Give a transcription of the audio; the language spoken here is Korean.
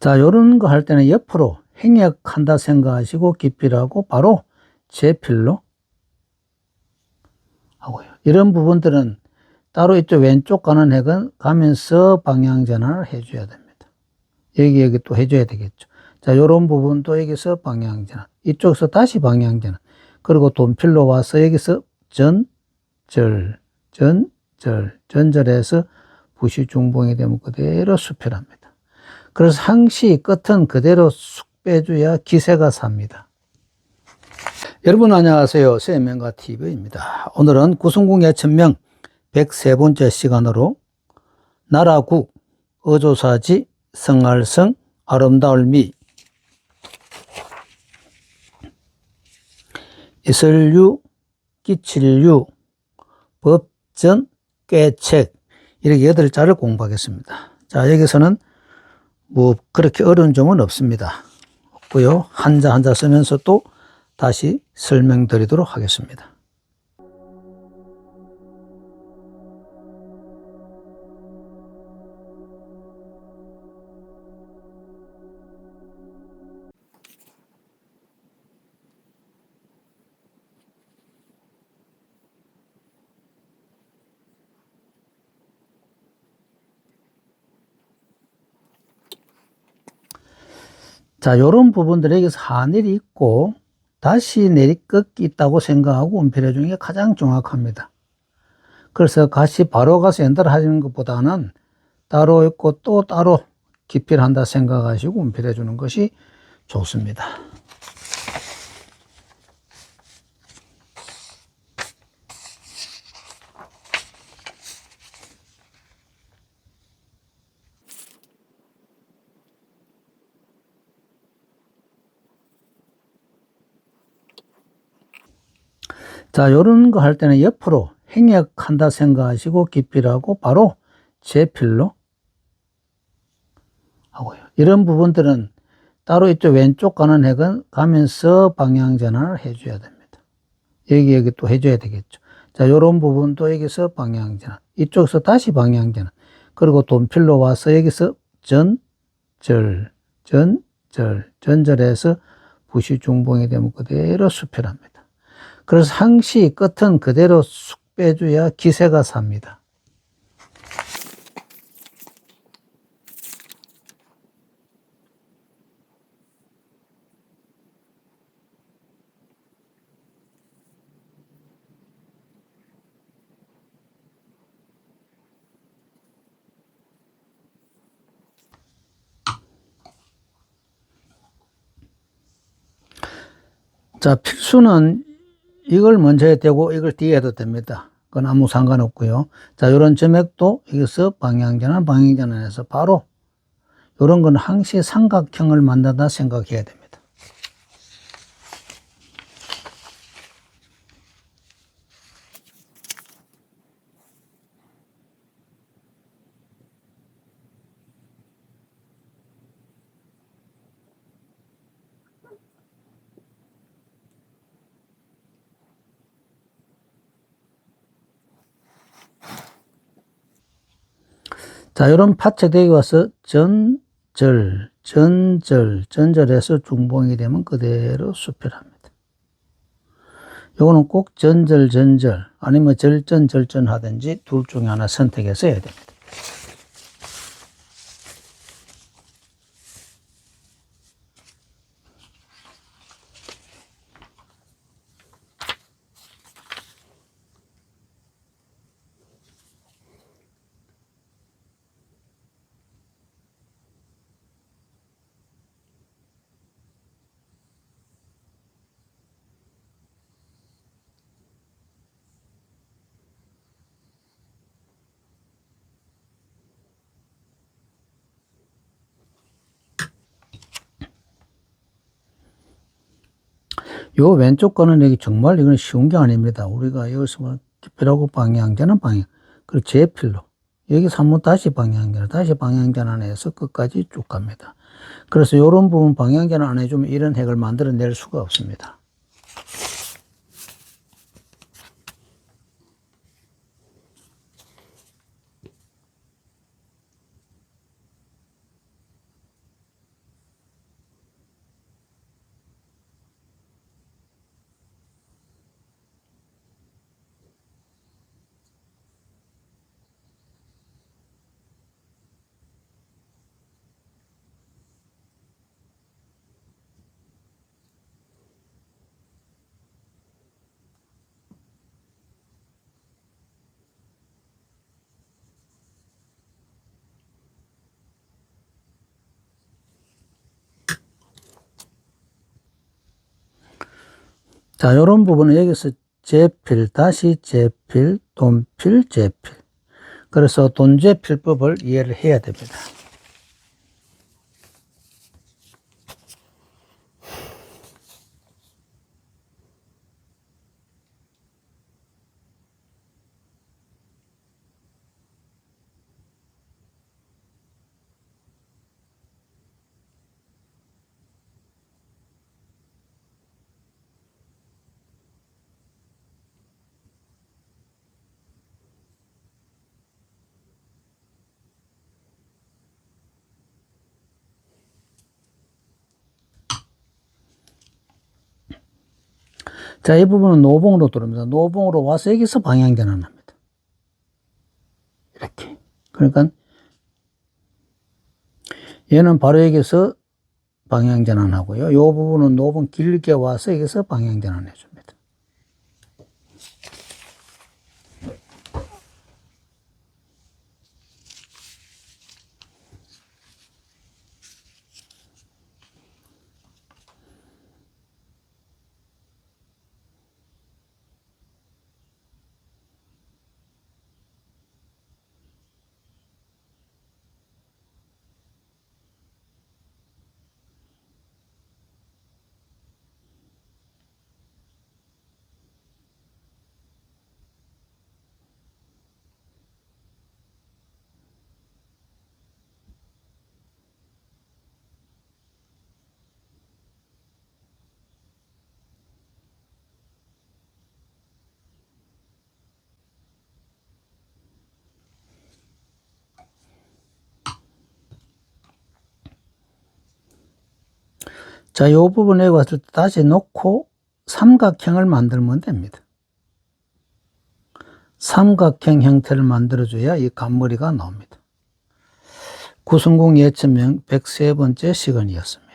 자, 요런 거 할 때는 옆으로 행역한다 생각하시고 깊이를 하고 바로 제필로 하고요. 이런 부분들은 따로 이쪽 왼쪽 가는 핵은 가면서 방향 전환을 해줘야 됩니다. 여기, 여기 또 해줘야 되겠죠. 자, 요런 부분도 여기서 방향 전환. 이쪽에서 다시 방향 전환. 그리고 돈필로 와서 여기서 전, 절, 전, 절, 전절해서 부시 중봉이 되면 그대로 수필합니다. 그래서 항시 끝은 그대로 쑥 빼줘야 기세가 삽니다. 여러분 안녕하세요. 세명가 TV입니다. 오늘은 구성궁 예천명 103번째 시간으로 나라국, 어조사지, 성할성, 아름다울미, 이설유, 끼칠유, 법전, 꾀책 이렇게 여덟 자를 공부하겠습니다. 자 여기서는 뭐 그렇게 어려운 점은 없습니다. 없고요. 한자 한자 쓰면서 또 다시 설명드리도록 하겠습니다. 자, 요런 부분들에게서 하늘이 있고 다시 내리꺾기 있다고 생각하고 운필해 주는 게 가장 정확합니다. 그래서 같이 바로 가서 연달아 하시는 것보다는 따로 있고 또 따로 기필 한다 생각하시고 운필해 주는 것이 좋습니다. 자, 요런 거 할 때는 옆으로 행역한다 생각하시고 깊이를 하고 바로 제필로 하고요. 이런 부분들은 따로 이쪽 왼쪽 가는 핵은 가면서 방향 전환을 해줘야 됩니다. 여기, 여기 또 해줘야 되겠죠. 자, 요런 부분도 여기서 방향 전환. 이쪽에서 다시 방향 전환. 그리고 돈필로 와서 여기서 전, 절, 전, 절, 전절해서 부시 중봉이 되면 그대로 수필합니다. 그래서 항시 끝은 그대로 쑥 빼줘야 기세가 삽니다. 자, 필수는 이걸 먼저 해도 되고 이걸 뒤에 해도 됩니다. 그건 아무 상관없고요. 자, 요런 점액도 여기서 방향전환, 방향전환해서 바로 요런 건 항시 삼각형을 만든다 생각해야 됩니다. 자, 요런 파체대기 와서 전절, 전절, 전절해서 중봉이 되면 그대로 수필합니다. 요거는 꼭 전절, 전절, 아니면 절전, 절전 하든지 둘 중에 하나 선택해서 해야 됩니다. 요 왼쪽 거는 여기 정말 이건 쉬운 게 아닙니다. 우리가 여기서 뭐 기필하고 방향전환 방향, 그리고 제필로. 여기 한번 다시 방향전환, 다시 방향전환해서 끝까지 쭉 갑니다. 그래서 이런 부분 방향전환 안 해주면 이런 핵을 만들어낼 수가 없습니다. 자, 요런 부분은 여기서 제필, 다시 제필, 돈필, 제필. 그래서 돈제필법을 이해를 해야 됩니다. 자, 이 부분은 노봉으로 들어옵니다. 노봉으로 와서 여기서 방향전환 합니다. 이렇게. 그러니까 얘는 바로 여기서 방향전환하고요. 이 부분은 노봉 길게 와서 여기서 방향전환해 줍니다. 자, 이 부분에 왔을 때 다시 놓고 삼각형을 만들면 됩니다. 삼각형 형태를 만들어줘야 이 간머리가 나옵니다. 구성공 예천명 103번째 시간이었습니다.